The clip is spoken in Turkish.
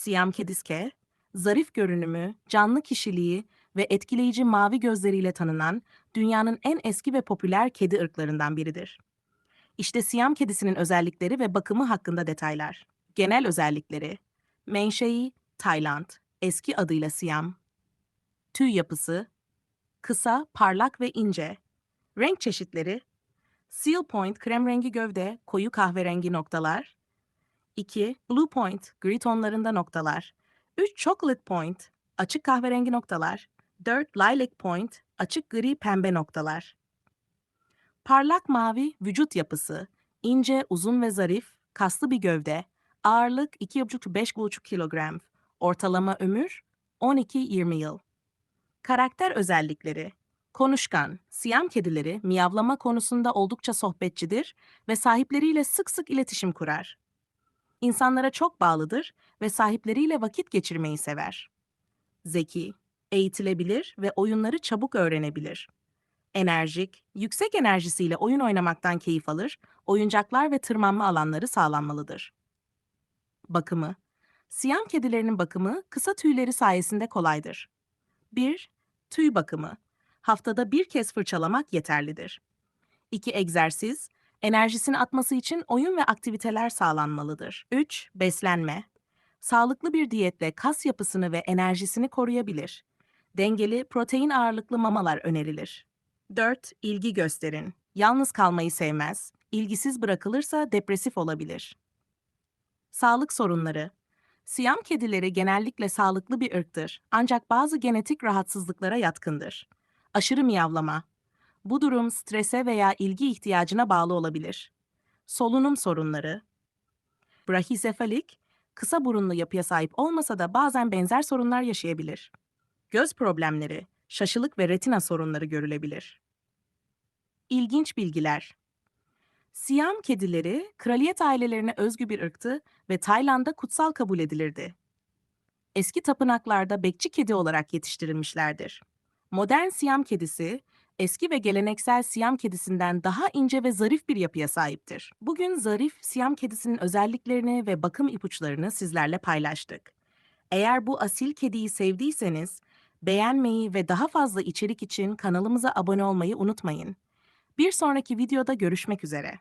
Siyam Kediske, zarif görünümü, canlı kişiliği ve etkileyici mavi gözleriyle tanınan dünyanın en eski ve popüler kedi ırklarından biridir. İşte Siyam kedisinin özellikleri ve bakımı hakkında detaylar. Genel özellikleri Menşei, Tayland, eski adıyla Siyam. Tüy yapısı Kısa, parlak ve ince. Renk çeşitleri Seal Point krem rengi gövde, koyu kahverengi noktalar. 2. Blue Point gri tonlarında noktalar. 3. Chocolate Point açık kahverengi noktalar. 4. Lilac Point açık gri pembe noktalar. Parlak mavi vücut yapısı, ince, uzun ve zarif, kaslı bir gövde, ağırlık 2,5-5,5 kilogram, ortalama ömür 12-20 yıl. Karakter özellikleri Konuşkan, Siyam kedileri miyavlama konusunda oldukça sohbetçidir ve sahipleriyle sık sık iletişim kurar. İnsanlara çok bağlıdır ve sahipleriyle vakit geçirmeyi sever. Zeki, eğitilebilir ve oyunları çabuk öğrenebilir. Enerjik, yüksek enerjisiyle oyun oynamaktan keyif alır, oyuncaklar ve tırmanma alanları sağlanmalıdır. Bakımı Siyam kedilerinin bakımı kısa tüyleri sayesinde kolaydır. 1. Tüy bakımı. Haftada bir kez fırçalamak yeterlidir. 2. Egzersiz. Enerjisini atması için oyun ve aktiviteler sağlanmalıdır. 3. Beslenme. Sağlıklı bir diyetle kas yapısını ve enerjisini koruyabilir. Dengeli, protein ağırlıklı mamalar önerilir. 4. İlgi gösterin. Yalnız kalmayı sevmez. İlgisiz bırakılırsa depresif olabilir. Sağlık sorunları. Siyam kedileri genellikle sağlıklı bir ırktır ancak bazı genetik rahatsızlıklara yatkındır. Aşırı miyavlama. Bu durum strese veya ilgi ihtiyacına bağlı olabilir. Solunum sorunları. Brachycephalic, kısa burunlu yapıya sahip olmasa da bazen benzer sorunlar yaşayabilir. Göz problemleri, şaşılık ve retina sorunları görülebilir. İlginç bilgiler. Siyam kedileri kraliyet ailelerine özgü bir ırktı ve Tayland'da kutsal kabul edilirdi. Eski tapınaklarda bekçi kedi olarak yetiştirilmişlerdir. Modern Siyam kedisi, eski ve geleneksel Siyam kedisinden daha ince ve zarif bir yapıya sahiptir. Bugün zarif Siyam kedisinin özelliklerini ve bakım ipuçlarını sizlerle paylaştık. Eğer bu asil kediyi sevdiyseniz, beğenmeyi ve daha fazla içerik için kanalımıza abone olmayı unutmayın. Bir sonraki videoda görüşmek üzere.